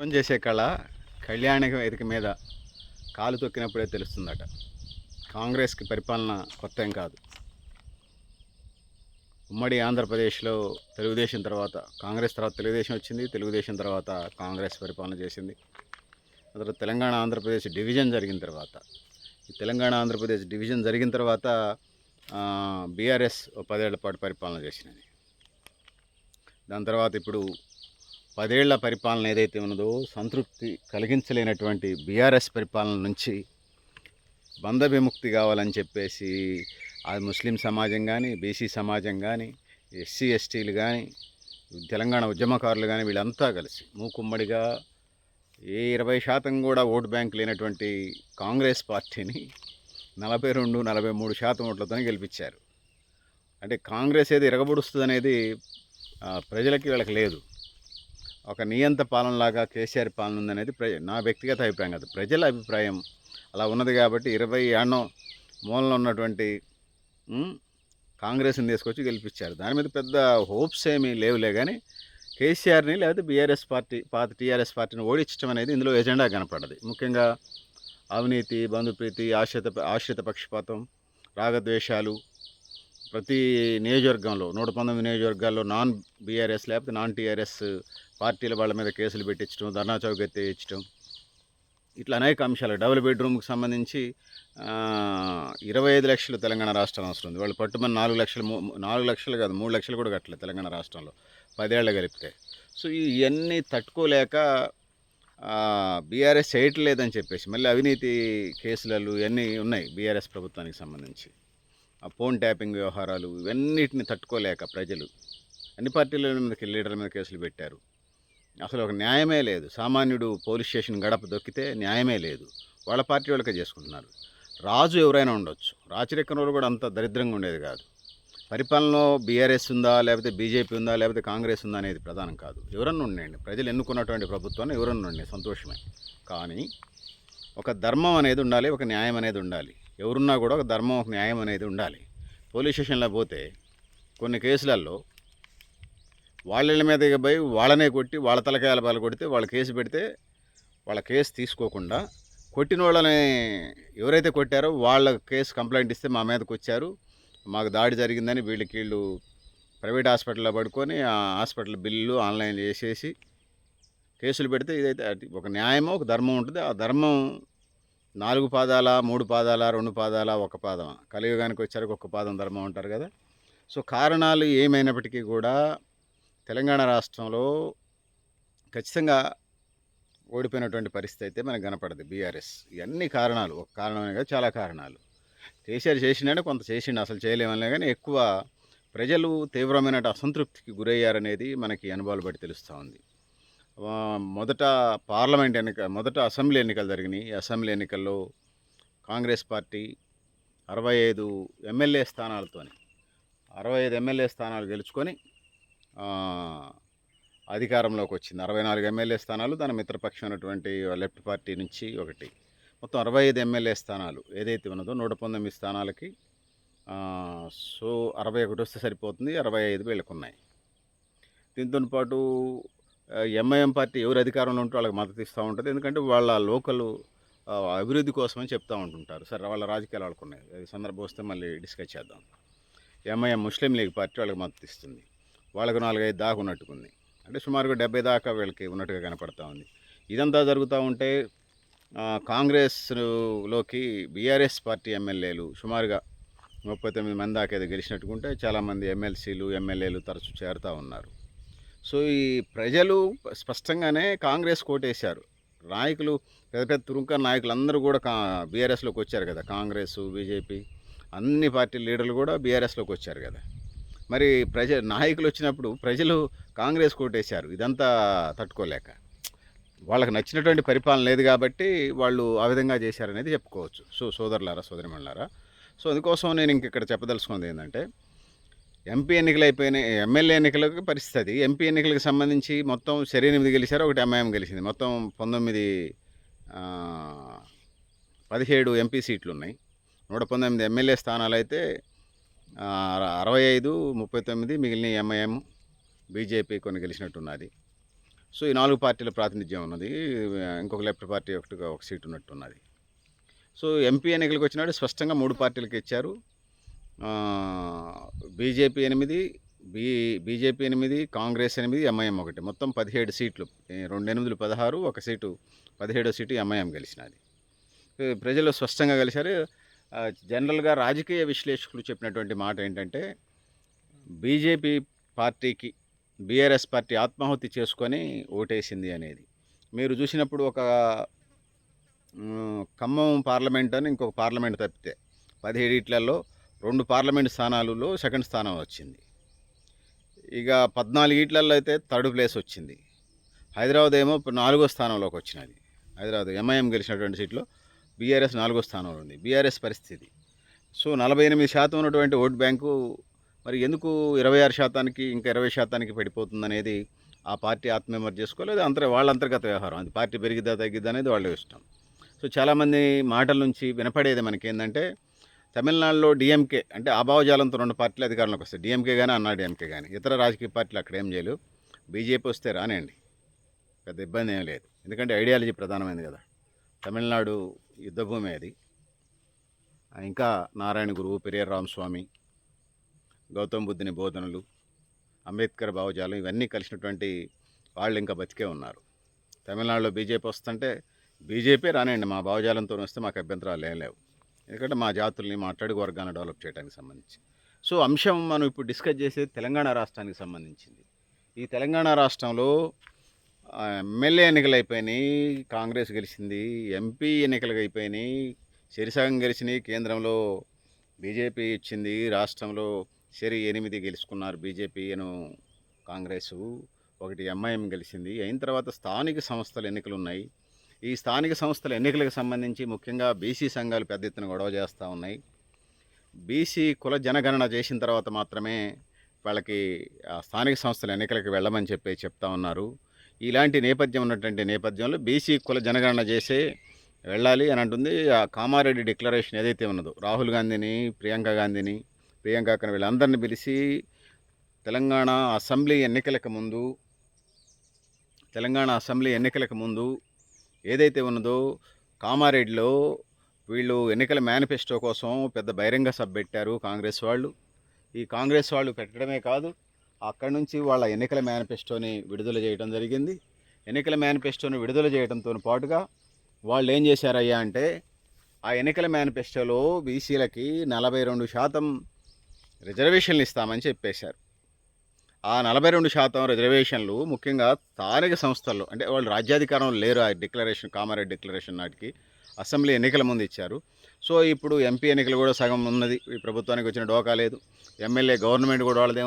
Phone చేసే కళ కళ్యాణ వేదిక మీద కాలు తొక్కినప్పుడే తెలుస్తుందట. కాంగ్రెస్కి పరిపాలన కొత్త ఏం కాదు. ఉమ్మడి ఆంధ్రప్రదేశ్లో తెలుగుదేశం తర్వాత కాంగ్రెస్ తర్వాత తెలుగుదేశం వచ్చింది తెలుగుదేశం తర్వాత కాంగ్రెస్ పరిపాలన చేసింది. తర్వాత తెలంగాణ ఆంధ్రప్రదేశ్ డివిజన్ జరిగిన తర్వాత ఈ తెలంగాణ ఆంధ్రప్రదేశ్ డివిజన్ జరిగిన తర్వాత బీఆర్ఎస్ పదేళ్ళ పాటు పరిపాలన చేసినది. దాని తర్వాత ఇప్పుడు పదేళ్ళ పరిపాలన ఏదైతే ఉన్నదో సంతృప్తి కలిగించలేనటువంటి బీఆర్ఎస్ పరిపాలన నుంచి బంధ విముక్తి కావాలని చెప్పేసి అది ముస్లిం సమాజం కానీ బీసీ సమాజం కానీ ఎస్సీ ఎస్టీలు కానీ తెలంగాణ ఉద్యమకారులు కానీ వీళ్ళంతా కలిసి మూకుమ్మడిగా ఏ ఇరవై శాతం కూడా ఓటు బ్యాంక్ లేనటువంటి కాంగ్రెస్ పార్టీని నలభై రెండు నలభై మూడు శాతం ఓట్లతో గెలిపించారు. అంటే కాంగ్రెస్ ఏది ఇరగబడుస్తుంది అనేది ప్రజలకి వీళ్ళకి లేదు. ఒక నియంత పాలనలాగా కేసీఆర్ పాలన ఉందనేది ప్ర నా వ్యక్తిగత అభిప్రాయం కాదు. ప్రజల అభిప్రాయం అలా ఉన్నది కాబట్టి ఇరవై ఏడో మూలలో ఉన్నటువంటి కాంగ్రెస్ని తీసుకొచ్చి గెలిపించారు. దాని మీద పెద్ద హోప్స్ ఏమీ లేవులే కానీ కేసీఆర్ని లేకపోతే బీఆర్ఎస్ పార్టీ పాత టీఆర్ఎస్ పార్టీని ఓడించడం అనేది ఇందులో ఎజెండా కనపడదు. ముఖ్యంగా అవినీతి బంధుప్రీతి ఆశ్రిత ఆశ్రిత పక్షపాతం రాగద్వేషాలు ప్రతి నియోజకవర్గంలో నూట పంతొమ్మిది నియోజకవర్గాల్లో నాన్ బీఆర్ఎస్ లేకపోతే నాన్ టీఆర్ఎస్ పార్టీల వాళ్ళ మీద కేసులు పెట్టించడం ధర్నా చౌక్ ఎత్తేయించడం ఇట్లా అనేక అంశాలు. డబుల్ బెడ్రూమ్కి సంబంధించి ఇరవై ఐదు లక్షలు తెలంగాణ రాష్ట్రం అవసరం ఉంది. వాళ్ళు పట్టుమని నాలుగు లక్షలు మూ- నాలుగు లక్షలు కాదు మూడు లక్షలు కూడా కట్టలేదు తెలంగాణ రాష్ట్రంలో. పదేళ్ళు కలిపితే సో ఇవన్నీ తట్టుకోలేక బీఆర్ఎస్ చేయట్లేదని చెప్పేసి మళ్ళీ అవినీతి కేసులు ఇవన్నీ ఉన్నాయి బీఆర్ఎస్ ప్రభుత్వానికి సంబంధించి. ఆ ఫోన్ ట్యాపింగ్ వ్యవహారాలు ఇవన్నిటిని తట్టుకోలేక ప్రజలు. అన్ని పార్టీల మీదకి లీడర్ల మీద కేసులు పెట్టారు. అసలు ఒక న్యాయమే లేదు. సామాన్యుడు పోలీస్ స్టేషన్ గడప దొక్కితే న్యాయమే లేదు. వాళ్ళ పార్టీ వాళ్ళకే చేసుకుంటున్నారు. రాజు ఎవరైనా ఉండొచ్చు. రాచరికం రోజు కూడా అంత దరిద్రంగా ఉండేది కాదు. పరిపాలనలో బీఆర్ఎస్ ఉందా లేకపోతే బీజేపీ ఉందా లేకపోతే కాంగ్రెస్ ఉందా అనేది ప్రధానం కాదు. ఎవరన్నా ఉండండి. ప్రజలు ఎన్నుకున్నటువంటి ప్రభుత్వాన్ని ఎవరన్నా ఉండండి. సంతోషమే. కానీ ఒక ధర్మం అనేది ఉండాలి ఒక న్యాయం అనేది ఉండాలి. ఎవరున్నా కూడా ఒక ధర్మం ఒక న్యాయం అనేది ఉండాలి. పోలీస్ స్టేషన్లో పోతే కొన్ని కేసులలో వాళ్ళ మీద పోయి వాళ్ళనే కొట్టి వాళ్ళ తలకాయల పాలు కొడితే వాళ్ళ కేసు పెడితే వాళ్ళ కేసు తీసుకోకుండా కొట్టిన వాళ్ళని ఎవరైతే కొట్టారో వాళ్ళ కేసు కంప్లైంట్ ఇస్తే మా మీదకి వచ్చారు. మాకు దాడి జరిగిందని వీళ్ళకి వీళ్ళు ప్రైవేట్ హాస్పిటల్లో పడుకొని ఆ హాస్పిటల్ బిల్లు ఆన్లైన్ చేసేసి కేసులు పెడితే ఇదైతే ఒక న్యాయమో ఒక ధర్మం ఉంటుంది. ఆ ధర్మం నాలుగు పాదాల మూడు పాదాల రెండు పాదాల ఒక పాదం కలియుగానికి వచ్చారు ఒక పాదం ధర్మం అంటారు కదా. సో కారణాలు ఏమైనప్పటికీ కూడా తెలంగాణ రాష్ట్రంలో ఖచ్చితంగా ఓడిపోయినటువంటి పరిస్థితి అయితే మనకు కనపడదు బీఆర్ఎస్. ఇవన్నీ కారణాలు. ఒక కారణమే కాదు చాలా కారణాలు. కేసీఆర్ చేసిండే కొంత చేసిండు అసలు చేయలేమనే కానీ ఎక్కువ ప్రజలు తీవ్రమైన అసంతృప్తికి గురయ్యారనేది మనకి అనుభవాలు బట్టి తెలుస్తూ ఉంది. మొదట పార్లమెంట్ ఎన్నిక మొదట అసెంబ్లీ ఎన్నికలు జరిగినాయి. అసెంబ్లీ ఎన్నికల్లో కాంగ్రెస్ పార్టీ అరవై ఐదు ఎమ్మెల్యే స్థానాలతోని అరవై ఐదు ఎమ్మెల్యే స్థానాలు గెలుచుకొని అధికారంలోకి వచ్చింది. అరవై నాలుగు ఎమ్మెల్యే స్థానాలు దాని మిత్రపక్షం అయినటువంటి లెఫ్ట్ పార్టీ నుంచి ఒకటి. మొత్తం అరవై ఐదు ఎమ్మెల్యే స్థానాలు ఏదైతే ఉన్నదో నూట పంతొమ్మిది స్థానాలకి సో అరవై ఒకటి వస్తే సరిపోతుంది అరవై ఐదు వీళ్ళకున్నాయి. దీంతో పాటు ఎంఐఎం పార్టీ ఎవరు అధికారంలో ఉంటే వాళ్ళకి మద్దతు ఇస్తూ ఉంటుంది. ఎందుకంటే వాళ్ళ లోకల్ అభివృద్ధి కోసమని చెప్తూ ఉంటుంటారు. సరే వాళ్ళ రాజకీయాలు వాళ్ళకున్నాయి. సందర్భం వస్తే మళ్ళీ డిస్కస్ చేద్దాం. ఎంఐఎం ముస్లిం లీగ్ పార్టీ వాళ్ళకి మద్దతు ఇస్తుంది. వాళ్ళకు నాలుగైదు దాకా ఉన్నట్టుకుంది. అంటే సుమారుగా డెబ్బై దాకా వీళ్ళకి ఉన్నట్టుగా కనపడతా ఉంది. ఇదంతా జరుగుతూ ఉంటే కాంగ్రెస్లోకి బీఆర్ఎస్ పార్టీ ఎమ్మెల్యేలు సుమారుగా ముప్పై తొమ్మిది మంది దాకా ఏదో గెలిచినట్టుకుంటే చాలామంది ఎమ్మెల్సీలు ఎమ్మెల్యేలు తరచూ చేరుతూ ఉన్నారు. సో ఈ ప్రజలు స్పష్టంగానే కాంగ్రెస్ కోటేశారు. నాయకులు పెద్ద పెద్ద తురుంక నాయకులు అందరూ కూడా కా బీఆర్ఎస్లోకి వచ్చారు కదా కాంగ్రెస్ బీజేపీ అన్ని పార్టీ లీడర్లు కూడా బీఆర్ఎస్లోకి వచ్చారు కదా. మరి ప్రజ నాయకులు వచ్చినప్పుడు ప్రజలు కాంగ్రెస్ కోటేశారు ఇదంతా తట్టుకోలేక. వాళ్ళకి నచ్చినటువంటి పరిపాలన లేదు కాబట్టి వాళ్ళు ఆ విధంగా చేశారనేది చెప్పుకోవచ్చు. సో సోదరులారా సోదరిమణులారా సో అందుకోసం నేను ఇంక ఇక్కడ చెప్పదలుచుకున్నది ఏంటంటే ఎంపీ ఎన్నికలు అయిపోయినాయి ఎమ్మెల్యే ఎన్నికలకు పరిస్థితి ఎంపీ ఎన్నికలకు సంబంధించి మొత్తం సరి ఎనిమిది గెలిచారు ఒకటి ఎంఐఎం గెలిచింది. మొత్తం పంతొమ్మిది పదిహేడు ఎంపీ సీట్లు ఉన్నాయి నూట పంతొమ్మిది ఎమ్మెల్యే స్థానాలు అయితే అరవై ఐదు ముప్పై తొమ్మిది మిగిలిన ఎంఐఎం బీజేపీ కొన్ని గెలిచినట్టున్నది. సో ఈ నాలుగు పార్టీల ప్రాతినిధ్యం ఉన్నది. ఇంకొక లెఫ్ట్ పార్టీ ఒకటి ఒక సీట్ ఉన్నట్టున్నది. సో ఎంపీ ఎన్నికలకు వచ్చినాడు స్పష్టంగా మూడు పార్టీలకు ఇచ్చారు. బీజేపీ ఎనిమిది బీ బీజేపీ ఎనిమిది కాంగ్రెస్ ఎనిమిది ఎంఐఎం ఒకటి. మొత్తం పదిహేడు సీట్లు. రెండు ఎనిమిదిలు పదహారు ఒక సీటు పదిహేడో సీటు ఎంఐఎం గెలిచినది. ప్రజలు స్పష్టంగా కలిశారు జనరల్గా రాజకీయ విశ్లేషకులు చెప్పినటువంటి మాట ఏంటంటే బీజేపీ పార్టీకి బీఆర్ఎస్ పార్టీ ఆత్మాహుతి చేసుకొని ఓటేసింది అనేది. మీరు చూసినప్పుడు ఒక ఖమ్మం పార్లమెంట్ అని ఇంకొక పార్లమెంట్ తప్పితే పదిహేడిట్లలో రెండు పార్లమెంట్ స్థానాలలో సెకండ్ స్థానం వచ్చింది. ఇక పద్నాలుగు ఈట్లలో అయితే థర్డ్ ప్లేస్ వచ్చింది. హైదరాబాద్ ఏమో నాలుగో స్థానంలోకి వచ్చినది. హైదరాబాద్ ఎంఐఎం గెలిచినటువంటి సీట్లో బీఆర్ఎస్ నాలుగో స్థానంలో ఉంది. బీఆర్ఎస్ పరిస్థితి. సో నలభై ఎనిమిది శాతం ఉన్నటువంటి ఓట్ బ్యాంకు మరి ఎందుకు ఇరవై ఆరు శాతానికి ఇంకా ఇరవై శాతానికి పడిపోతుందనేది ఆ పార్టీ ఆత్మీయమర్ చేసుకోలేదు అంతర్ వాళ్ళ అంతర్గత వ్యవహారం. అది పార్టీ పెరిగిద్దా తగ్గిద్దా అనేది వాళ్ళ ఇష్టం. సో చాలామంది మాటల నుంచి వినపడేది మనకి ఏంటంటే తమిళనాడులో డిఎంకే అంటే అభావజాలంతో రెండు పార్టీలు అధికారంలోకి వస్తాయి. డిఎంకే కానీ అన్నా డిఎంకే కానీ ఇతర రాజకీయ పార్టీలు అక్కడ ఏం చేయలేవు. బీజేపీ వస్తే రానండి పెద్ద ఇబ్బంది ఏం లేదు. ఎందుకంటే ఐడియాలజీ ప్రధానమైనది కదా. తమిళనాడు యుద్ధభూమి అది. ఇంకా నారాయణ గురువు పెరియర్ రామస్వామి గౌతమ్ బుద్ధుని బోధనలు అంబేద్కర్ భావజాలం ఇవన్నీ కలిసినటువంటి వాళ్ళు ఇంకా బతికే ఉన్నారు. తమిళనాడులో బీజేపీ వస్తుంటే బీజేపీ రానండి మా భావజాలంతో వస్తే మాకు అభ్యంతరాలు ఏం లేవు. ఎందుకంటే మా జాతుల్ని మా అట్టడుగు వర్గాన్ని డెవలప్ చేయడానికి సంబంధించి. సో అంశం మనం ఇప్పుడు డిస్కస్ చేసేది తెలంగాణ రాష్ట్రానికి సంబంధించింది. ఈ తెలంగాణ రాష్ట్రంలో ఎమ్మెల్యే ఎన్నికలు అయిపోయినాయి కాంగ్రెస్ గెలిచింది ఎంపీ ఎన్నికలు అయిపోయినాయి సిరిసగం గెలిచినాయి కేంద్రంలో బీజేపీ ఇచ్చింది రాష్ట్రంలో సరి ఎనిమిది గెలుచుకున్నారు బీజేపీను కాంగ్రెస్ ఒకటి ఎంఐఎం గెలిచింది. అయిన తర్వాత స్థానిక సంస్థల ఎన్నికలు ఉన్నాయి ఈ స్థానిక సంస్థల ఎన్నికలకు సంబంధించి ముఖ్యంగా బీసీ సంఘాలు పెద్ద ఎత్తున గొడవ చేస్తూ ఉన్నాయి. బీసీ కుల జనగణన చేసిన తర్వాత మాత్రమే వాళ్ళకి స్థానిక సంస్థల ఎన్నికలకు వెళ్ళమని చెప్పి చెప్తా ఉన్నారు. ఇలాంటి నేపథ్యం ఉన్నటువంటి నేపథ్యంలో బీసీ కుల జనగణన చేసే వెళ్ళాలి అని అంటుంది ఆ కామారెడ్డి డిక్లరేషన్ ఏదైతే ఉన్నదో రాహుల్ గాంధీని ప్రియాంక గాంధీని ప్రియాంక వీళ్ళందరినీ పిలిచి తెలంగాణ అసెంబ్లీ ఎన్నికలకు ముందు తెలంగాణ అసెంబ్లీ ఎన్నికలకు ముందు ఏదైతే ఉన్నదో కామారెడ్డిలో వీళ్ళు ఎన్నికల మేనిఫెస్టో కోసం పెద్ద బహిరంగ సభ పెట్టారు కాంగ్రెస్ వాళ్ళు. ఈ కాంగ్రెస్ వాళ్ళు పెట్టడమే కాదు అక్కడి నుంచి వాళ్ళ ఎన్నికల మేనిఫెస్టోని విడుదల చేయడం జరిగింది. ఎన్నికల మేనిఫెస్టోని విడుదల చేయడంతో పాటుగా వాళ్ళు ఏం చేశారయ్యా అంటే ఆ ఎన్నికల మేనిఫెస్టోలో బీసీలకి నలభై రెండు శాతం రిజర్వేషన్లు ఇస్తామని చెప్పేశారు. ఆ నలభై రెండు శాతం రిజర్వేషన్లు ముఖ్యంగా స్థానిక సంస్థల్లో అంటే వాళ్ళు రాజ్యాధికారంలో లేరు ఆ డిక్లరేషన్ కామారెడ్డి డిక్లరేషన్ నాటికి అసెంబ్లీ ఎన్నికల ముందు ఇచ్చారు. సో ఇప్పుడు ఎంపీ ఎన్నికలు కూడా సగం ఉన్నది. ఈ ప్రభుత్వానికి వచ్చిన డోకా లేదు. ఎమ్మెల్యే గవర్నమెంట్ కూడా వాళ్ళదే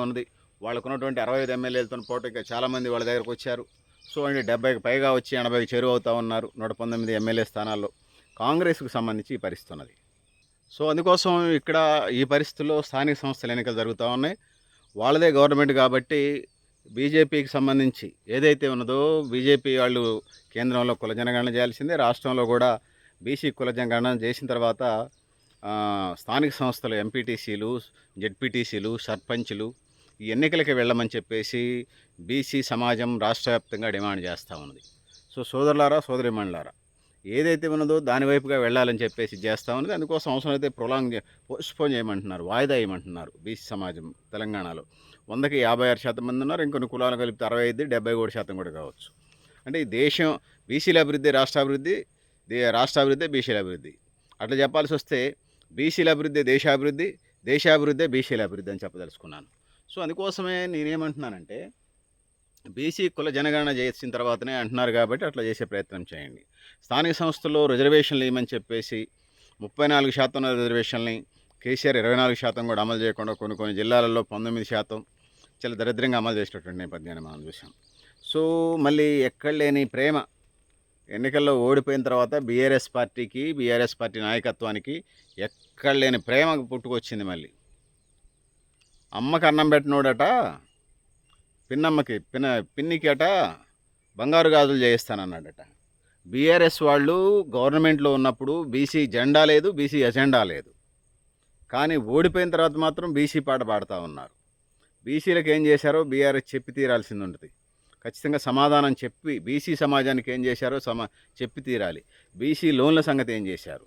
వాళ్ళకున్నటువంటి అరవై ఐదు ఎమ్మెల్యేలతో పాటు ఇంకా చాలామంది వాళ్ళ దగ్గరకు వచ్చారు. సో అంటే డెబ్బైకి పైగా వచ్చి ఎనభైకి చేరువ అవుతా ఉన్నారు నూట పంతొమ్మిది ఎమ్మెల్యే స్థానాల్లో. కాంగ్రెస్కు సంబంధించి ఈ పరిస్థితి ఉన్నది. సో అందుకోసం ఇక్కడ ఈ పరిస్థితుల్లో స్థానిక సంస్థల ఎన్నికలు జరుగుతూ ఉన్నాయి. వాళ్ళదే గవర్నమెంట్ కాబట్టి బీజేపీకి సంబంధించి ఏదైతే ఉన్నదో బీజేపీ వాళ్ళు కేంద్రంలో కుల జనగణన చేయాల్సిందే. రాష్ట్రంలో కూడా బీసీ కుల జనగణన చేసిన తర్వాత స్థానిక సంస్థలు ఎంపీటీసీలు జెడ్పీటీసీలు సర్పంచ్లు ఎన్నికలకి వెళ్ళమని చెప్పేసి బీసీ సమాజం రాష్ట్ర వ్యాప్తంగా డిమాండ్ చేస్తూ ఉన్నది. సో సోదరులారా సోదరిమణులారా ఏదైతే ఉన్నదో దాని వైపుగా వెళ్ళాలని చెప్పేసి చేస్తూ ఉన్నది. అందుకోసం అవసరం అయితే ప్రొలాంగ్ పోస్ట్పోన్ చేయమంటున్నారు వాయిదా వేయమంటున్నారు బీసీ సమాజం తెలంగాణలో. వందకి యాభై ఆరు శాతం మంది ఉన్నారు ఇంకొన్ని కులాలు కలిపితే అరవై ఐదు డెబ్బై కూడా శాతం కూడా కావచ్చు. అంటే ఈ దేశం బీసీల అభివృద్ధి రాష్ట్రాభివృద్ధి రాష్ట్రాభివృద్ధి బీసీల అభివృద్ధి. అట్లా చెప్పాల్సి వస్తే బీసీల అభివృద్ధి దేశాభివృద్ధి దేశాభివృద్ధి బీసీల అభివృద్ధి అని చెప్పదలుచుకున్నాను. సో అందుకోసమే నేనేమంటున్నానంటే బీసీ కుల జనగణన చేసిన తర్వాతనే అంటున్నారు కాబట్టి అట్లా చేసే ప్రయత్నం చేయండి. స్థానిక సంస్థల్లో రిజర్వేషన్లు ఇవ్వమని చెప్పేసి ముప్పై నాలుగు శాతం రిజర్వేషన్ని కేసీఆర్ ఇరవై నాలుగు శాతం కూడా అమలు చేయకుండా కొన్ని కొన్ని జిల్లాలలో పంతొమ్మిది శాతం చాలా దరిద్రంగా అమలు చేసినటువంటి నేపథ్యాన్ని మనం చూసాం సో మళ్ళీ ఎక్కడ లేని ప్రేమ ఎన్నికల్లో ఓడిపోయిన తర్వాత బీఆర్ఎస్ పార్టీకి బీఆర్ఎస్ పార్టీ నాయకత్వానికి ఎక్కడ లేని ప్రేమ పుట్టుకొచ్చింది మళ్ళీ. అమ్మకి అన్నం పెట్టినోడట పిన్నమ్మకి పిన్న పిన్నికి అట బంగారు గాజులు చేయిస్తానన్నాడట. బీఆర్ఎస్ వాళ్ళు గవర్నమెంట్లో ఉన్నప్పుడు బీసీ జెండా లేదు బీసీ ఎజెండా లేదు. కానీ ఓడిపోయిన తర్వాత మాత్రం బీసీ పాట పాడుతూ ఉన్నారు. బీసీలకు ఏం చేశారో బీఆర్ఎస్ చెప్పి తీరాల్సింది ఉంటుంది. ఖచ్చితంగా సమాధానం చెప్పి బీసీ సమాజానికి ఏం చేశారో సమా చెప్పి తీరాలి. బీసీ లోన్ల సంగతి ఏం చేశారు?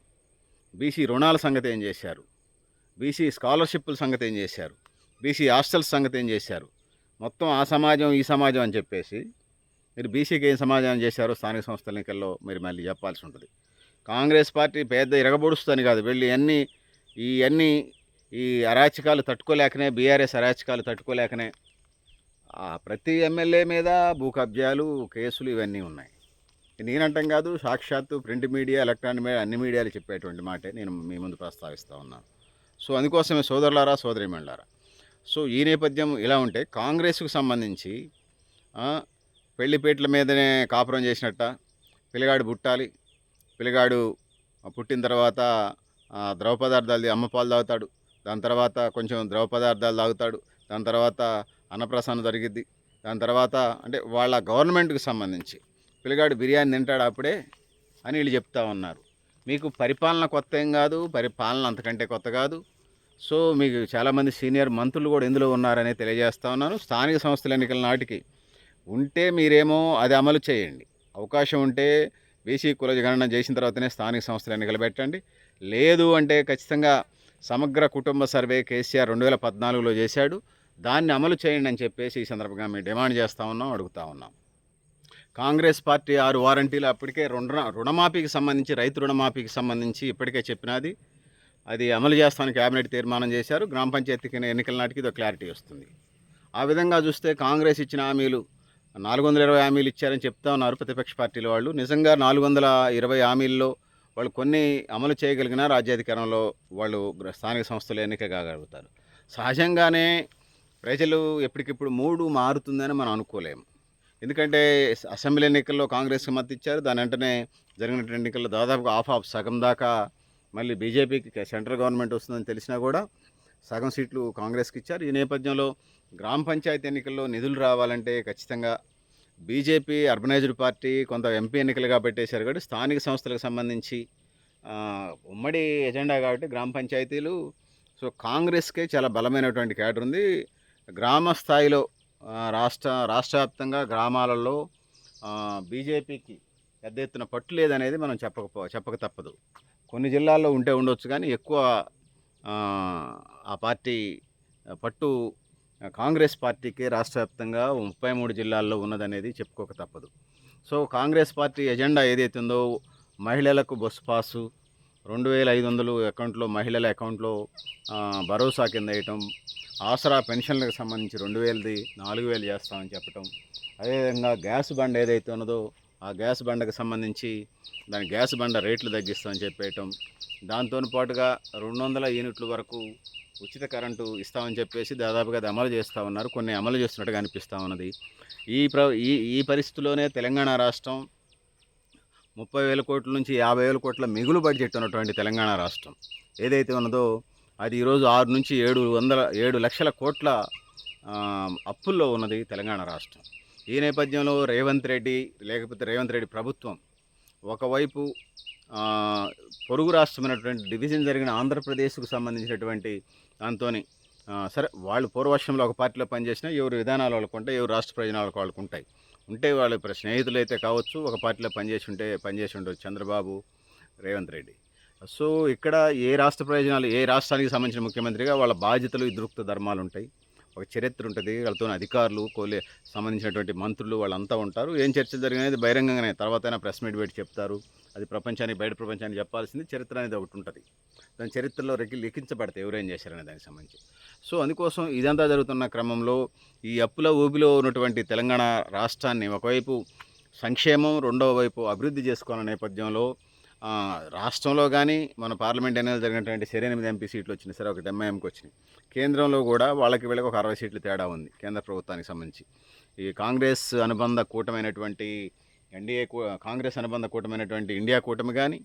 బీసీ రుణాల సంగతి ఏం చేశారు? బీసీ స్కాలర్షిప్ల సంగతి ఏం చేశారు? బీసీ హాస్టల్ సంగతి ఏం చేశారు? మొత్తం ఆ సమాజం ఈ సమాజం అని చెప్పేసి మీరు బీసీకి ఏం సమాజం చేశారో స్థానిక సంస్థల ఎన్నికల్లో మీరు మళ్ళీ చెప్పాల్సి ఉంటుంది. కాంగ్రెస్ పార్టీ పెద్ద ఇరగబొడుస్తుంది కాదు. వెళ్ళి అన్ని ఈ అన్ని ఈ అరాచకాలు తట్టుకోలేకనే బీఆర్ఎస్ అరాచకాలు తట్టుకోలేకనే ప్రతి ఎమ్మెల్యే మీద భూ కబ్జాలు కేసులు ఇవన్నీ ఉన్నాయి. నేనంటాం కాదు సాక్షాత్తు ప్రింట్ మీడియా ఎలక్ట్రానిక్ మీడియా అన్ని మీడియాలు చెప్పేటువంటి మాటే నేను మీ ముందు ప్రస్తావిస్తూ ఉన్నాను. సో అందుకోసమే సోదరులారా సోదరిమణులారా సో ఈ నేపథ్యం ఇలా ఉంటే కాంగ్రెస్కు సంబంధించి పెళ్ళిపేట్ల మీదనే కాపురం చేసినట్ట పిల్లగాడు పుట్టాలి పిల్లగాడు పుట్టిన తర్వాత ద్రవ పదార్థాలు అమ్మపాలు తాగుతాడు దాని తర్వాత కొంచెం ద్రవ పదార్థాలు తాగుతాడు దాని తర్వాత అన్నప్రసన్న జరిగిద్ది దాని తర్వాత అంటే వాళ్ళ గవర్నమెంట్కి సంబంధించి పిల్లగాడు బిర్యానీ తింటాడు అప్పుడే అని వీళ్ళు చెప్తా ఉన్నారు. మీకు పరిపాలన కొత్త ఏం కాదు పరిపాలన అంతకంటే కొత్త కాదు. సో మీకు చాలామంది సీనియర్ మంత్రులు కూడా ఇందులో ఉన్నారని తెలియజేస్తా ఉన్నాను. స్థానిక సంస్థల ఎన్నికల నాటికి ఉంటే మీరేమో అది అమలు చేయండి. అవకాశం ఉంటే బీసీ కుల గణన చేసిన తర్వాతనే స్థానిక సంస్థల ఎన్నికలు పెట్టండి. లేదు అంటే ఖచ్చితంగా సమగ్ర కుటుంబ సర్వే కేసీఆర్ రెండు వేల పద్నాలుగులో చేశాడు. దాన్ని అమలు చేయండి అని చెప్పేసి ఈ సందర్భంగా మేము డిమాండ్ చేస్తూ ఉన్నాం అడుగుతా ఉన్నాం. కాంగ్రెస్ పార్టీ ఆరు వారంటీలు అప్పటికే రుణ రుణమాఫీకి సంబంధించి రైతు రుణమాఫీకి సంబంధించి ఇప్పటికే చెప్పినది. అది అమలు చేస్తానికి కేబినెట్ తీర్మానం చేశారు. గ్రామ పంచాయతీకి ఎన్నికల నాటికి ఇదో క్లారిటీ వస్తుంది. ఆ విధంగా చూస్తే కాంగ్రెస్ ఇచ్చిన హామీలు నాలుగు వందల ఇరవై హామీలు ఇచ్చారని చెప్తా ఉన్నారు ప్రతిపక్ష పార్టీల వాళ్ళు. నిజంగా నాలుగు వందల ఇరవై హామీల్లో వాళ్ళు కొన్ని అమలు చేయగలిగిన రాజ్యాధికారంలో వాళ్ళు స్థానిక సంస్థలు ఎన్నిక కాగలుగుతారు. సహజంగానే ప్రజలు ఎప్పటికిప్పుడు మూడు మారుతుందని మనం అనుకోలేము ఎందుకంటే అసెంబ్లీ ఎన్నికల్లో కాంగ్రెస్కి మద్దతు ఇచ్చారు దాని వెంటనే జరిగినటువంటి ఎన్నికల్లో దాదాపు ఆఫ్ ఆఫ్ సగం దాకా మళ్ళీ బీజేపీకి సెంట్రల్ గవర్నమెంట్ వస్తుందని తెలిసినా కూడా సగం సీట్లు కాంగ్రెస్కి ఇచ్చారు. ఈ నేపథ్యంలో గ్రామ పంచాయతీ ఎన్నికల్లో నిధులు రావాలంటే ఖచ్చితంగా బీజేపీ అర్బనైజ్డ్ పార్టీ కొంత ఎంపీ ఎన్నికలుగా పెట్టేశారు కాబట్టి స్థానిక సంస్థలకు సంబంధించి ఉమ్మడి ఎజెండా కాబట్టి గ్రామ పంచాయతీలు సో కాంగ్రెస్కే చాలా బలమైనటువంటి క్యాడర్ ఉంది. గ్రామ స్థాయిలో రాష్ట్ర రాష్ట్ర వ్యాప్తంగా గ్రామాలలో బీజేపీకి పెద్ద ఎత్తున పట్టు లేదనేది మనం చెప్పకపో చెప్పక తప్పదు. కొన్ని జిల్లాల్లో ఉంటే ఉండొచ్చు కానీ ఎక్కువ ఆ, పార్టీ పట్టు కాంగ్రెస్ పార్టీకి రాష్ట్ర వ్యాప్తంగా ముప్పై మూడు జిల్లాల్లో ఉన్నదనేది చెప్పుకోక తప్పదు. సో కాంగ్రెస్ పార్టీ ఎజెండా ఏదైతే ఉందో మహిళలకు బస్ పాసు రెండు వేల ఐదు వందలు అకౌంట్లో మహిళల అకౌంట్లో భరోసా కింద వేయటం ఆసరా పెన్షన్లకు సంబంధించి రెండు వేలది నాలుగు వేలు చేస్తామని చెప్పటం అదేవిధంగా గ్యాస్ బండ్ ఏదైతే ఉన్నదో ఆ గ్యాస్ బండకు సంబంధించి దాని గ్యాస్ బండ రేట్లు తగ్గిస్తామని చెప్పేయటం దాంతో పాటుగా రెండు వందల యూనిట్ల వరకు ఉచిత కరెంటు ఇస్తామని చెప్పేసి దాదాపుగా అది అమలు చేస్తూ ఉన్నారు. కొన్ని అమలు చేస్తున్నట్టుగా అనిపిస్తూ ఉన్నది. ఈ ప్ర ఈ ఈ పరిస్థితిలోనే తెలంగాణ రాష్ట్రం ముప్పై వేల కోట్ల నుంచి యాభై వేల కోట్ల మిగులు బడ్జెట్ ఉన్నటువంటి తెలంగాణ రాష్ట్రం ఏదైతే ఉన్నదో అది ఈరోజు ఆరు నుంచి ఏడు వందల ఏడు లక్షల కోట్ల అప్పుల్లో ఉన్నది తెలంగాణ రాష్ట్రం. ఈ నేపథ్యంలో రేవంత్ రెడ్డి లేకపోతే రేవంత్ రెడ్డి ప్రభుత్వం ఒకవైపు పొరుగు రాష్ట్రమైనటువంటి డివిజన్ జరిగిన ఆంధ్రప్రదేశ్కు సంబంధించినటువంటి దాంతోని సరే వాళ్ళు పూర్వవర్షంలో ఒక పార్టీలో పనిచేసినా ఎవరి విధానాలు వాళ్ళకు ఉంటాయి ఎవరు రాష్ట్ర ప్రయోజనాలకు వాళ్ళకు ఉంటాయి ఉంటే వాళ్ళు ఇప్పుడు స్నేహితులు అయితే కావచ్చు ఒక పార్టీలో పనిచేసి ఉంటే పనిచేసి ఉండవచ్చు చంద్రబాబు రేవంత్ రెడ్డి. సో ఇక్కడ ఏ రాష్ట్ర ప్రయోజనాలు ఏ రాష్ట్రానికి సంబంధించిన ముఖ్యమంత్రిగా వాళ్ళ బాధ్యతలు ఇదృక్త ధర్మాలు ఉంటాయి ఒక చరిత్ర ఉంటుంది. వాళ్ళతో అధికారులు కోలే సంబంధించినటువంటి మంత్రులు వాళ్ళంతా ఉంటారు. ఏం చర్చలు జరిగినది బహిరంగంగానే తర్వాత అయినా ప్రెస్ మీట్ పెట్టి చెప్తారు. అది ప్రపంచానికి బయట ప్రపంచానికి చెప్పాల్సింది చరిత్ర అనేది ఒకటి ఉంటుంది. దాని చరిత్రలో రెక్కి లిఖించబడతాయి ఎవరేం చేశారనే దానికి సంబంధించి. సో అందుకోసం ఇదంతా జరుగుతున్న క్రమంలో ఈ అప్పుల ఊబిలో ఉన్నటువంటి తెలంగాణ రాష్ట్రాన్ని ఒకవైపు సంక్షేమం రెండవ వైపు అభివృద్ధి చేసుకోవాలనే నేపథ్యంలో రాష్ట్రంలో కానీ మన పార్లమెంట్ ఎన్నికలు జరిగినటువంటి సరే ఎనిమిది ఎంపీ సీట్లు వచ్చినాయి సరే ఒకటి ఎంఐఎంకి వచ్చినాయి. కేంద్రంలో కూడా వాళ్ళకి వీళ్ళకి ఒక అరవై సీట్లు తేడా ఉంది కేంద్ర ప్రభుత్వానికి సంబంధించి. ఈ కాంగ్రెస్ అనుబంధ కూటమైనటువంటి ఎన్డీఏ కూ- కాంగ్రెస్ అనుబంధ కూటమైనటువంటి ఇండియా కూటమి కానీ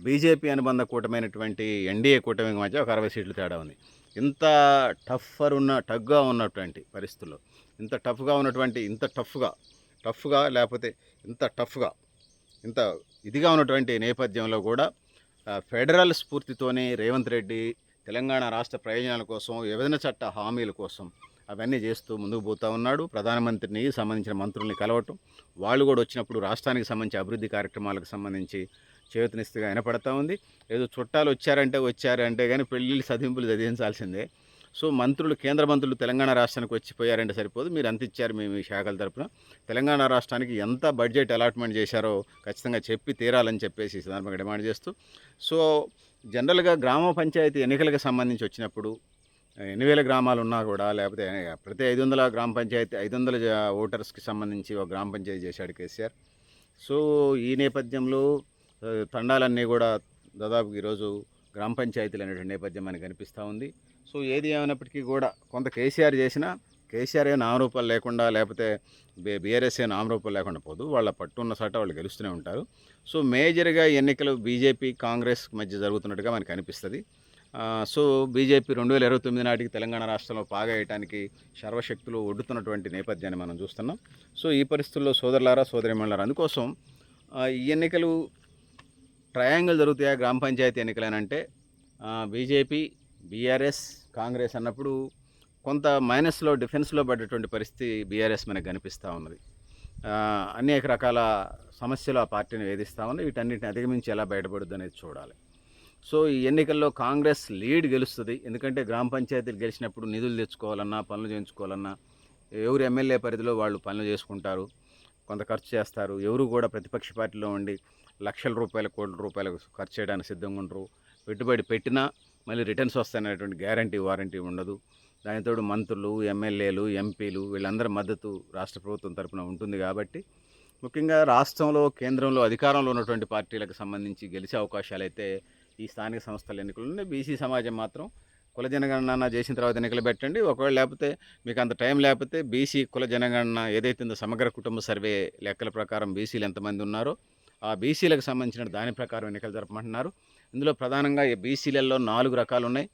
బీజేపీ అనుబంధ కూటమైనటువంటి ఎన్డీఏ కూటమికి మధ్య ఒక అరవై సీట్లు తేడా ఉంది. ఇంత టఫర్ ఉన్న టఫ్గా ఉన్నటువంటి పరిస్థితుల్లో ఇంత టఫ్గా ఉన్నటువంటి ఇంత టఫ్గా టఫ్గా లేకపోతే ఇంత టఫ్గా ఇంత ఇదిగా ఉన్నటువంటి నేపథ్యంలో కూడా ఫెడరల్ స్ఫూర్తితోనే రేవంత్ రెడ్డి తెలంగాణ రాష్ట్ర ప్రయోజనాల కోసం విభజన చట్ట హామీల కోసం అవన్నీ చేస్తూ ముందుకు పోతూ ఉన్నాడు. ప్రధానమంత్రిని సంబంధించిన మంత్రుల్ని కలవటం వాళ్ళు కూడా వచ్చినప్పుడు రాష్ట్రానికి సంబంధించి అభివృద్ధి కార్యక్రమాలకు సంబంధించి చేతునిస్తుగా వినపడతా ఉంది. ఏదో చుట్టాలు వచ్చారంటే వచ్చారంటే కానీ పెళ్ళిళ్ళు సదింపులు చదివించాల్సిందే. సో మంత్రులు కేంద్ర మంత్రులు తెలంగాణ రాష్ట్రానికి వచ్చిపోయారంటే సరిపోదు. మీరు అంత ఇచ్చారు మేము ఈ శాఖల తరపున. తెలంగాణ రాష్ట్రానికి ఎంత బడ్జెట్ అలాట్మెంట్ చేశారో ఖచ్చితంగా చెప్పి తీరాలని చెప్పేసి సందర్భంగా డిమాండ్ చేస్తూ. సో జనరల్గా గ్రామ పంచాయతీ ఎన్నికలకు సంబంధించి వచ్చినప్పుడు ఎన్ని వేల గ్రామాలు ఉన్నా కూడా లేకపోతే ప్రతి ఐదు వందల గ్రామ పంచాయతీ ఐదు వందల ఓటర్స్కి సంబంధించి ఒక గ్రామ పంచాయతీ చేశాడు కేసీఆర్. సో ఈ నేపథ్యంలో తండాలన్నీ కూడా దాదాపు ఈరోజు గ్రామ పంచాయతీలు అనేటువంటి నేపథ్యం మనకు కనిపిస్తూ ఉంది. సో ఏది ఏమైనప్పటికీ కూడా కొంత కేసీఆర్ చేసినా కేసీఆర్ ఏ నామరూపాలు లేకుండా లేకపోతే బి- బీఆర్ఎస్ ఏ నామరూపాలు లేకుండా పోదు. వాళ్ళ పట్టున్న చోట వాళ్ళు గెలుస్తూనే ఉంటారు. సో మేజర్గా ఎన్నికలు బీజేపీ కాంగ్రెస్ మధ్య జరుగుతున్నట్టుగా మనకు అనిపిస్తుంది. సో బీజేపీ రెండు వేల ఇరవై తొమ్మిది నాటికి తెలంగాణ రాష్ట్రంలో పాగేయటానికి సర్వశక్తులు ఒడ్డుతున్నటువంటి నేపథ్యాన్ని మనం చూస్తున్నాం. సో ఈ పరిస్థితుల్లో సోదరులారా సోదరిమణులారా అందుకోసం ఈ ఎన్నికలు ట్రయాంగిల్ జరుగుతాయా గ్రామ పంచాయతీ ఎన్నికలేనంటే బీజేపీ బీఆర్ఎస్ కాంగ్రెస్ అన్నప్పుడు కొంత మైనస్లో డిఫెన్స్లో పడ్డటువంటి పరిస్థితి బీఆర్ఎస్ మనకు కనిపిస్తూ ఉన్నది. అనేక రకాల సమస్యలు ఆ పార్టీని వేధిస్తూ ఉన్నాయి. వీటన్నిటిని అధిగమించి ఎలా బయటపడుద్ది అనేది చూడాలి. సో ఈ ఎన్నికల్లో కాంగ్రెస్ లీడ్ గెలుస్తుంది. ఎందుకంటే గ్రామ పంచాయతీలు గెలిచినప్పుడు నిధులు తెచ్చుకోవాలన్నా పనులు చేయించుకోవాలన్నా ఎవరు ఎమ్మెల్యే పరిధిలో వాళ్ళు పనులు చేసుకుంటారు కొంత ఖర్చు చేస్తారు. ఎవరు కూడా ప్రతిపక్ష పార్టీలో ఉండి లక్షల రూపాయల కోట్ల రూపాయలకు ఖర్చు చేయడానికి సిద్ధంగా ఉండరు. పెట్టుబడి పెట్టినా మళ్ళీ రిటర్న్స్ వస్తాయనేటువంటి గ్యారంటీ వారంటీ ఉండదు. దానితో మంత్రులు ఎమ్మెల్యేలు ఎంపీలు వీళ్ళందరి మద్దతు రాష్ట్ర ప్రభుత్వం తరపున ఉంటుంది కాబట్టి ముఖ్యంగా రాష్ట్రంలో కేంద్రంలో అధికారంలో ఉన్నటువంటి పార్టీలకు సంబంధించి గెలిచే అవకాశాలు అయితే ఈ స్థానిక సంస్థల ఎన్నికలు ఉన్నాయి బీసీ సమాజం మాత్రం కుల జనగణన చేసిన తర్వాత ఎన్నికలు పెట్టండి. ఒకవేళ లేకపోతే మీకు అంత టైం లేకపోతే బీసీ కుల జనగణన ఏదైతే ఉందో సమగ్ర కుటుంబ సర్వే లెక్కల ప్రకారం బీసీలు ఎంతమంది ఉన్నారో ఆ బీసీలకు సంబంధించిన దాని ప్రకారం ఎన్నికలు జరపమంటున్నారు ఇందులో ప్రధానంగా బీసీలలో నాలుగు రకాలు ఉన్నాయి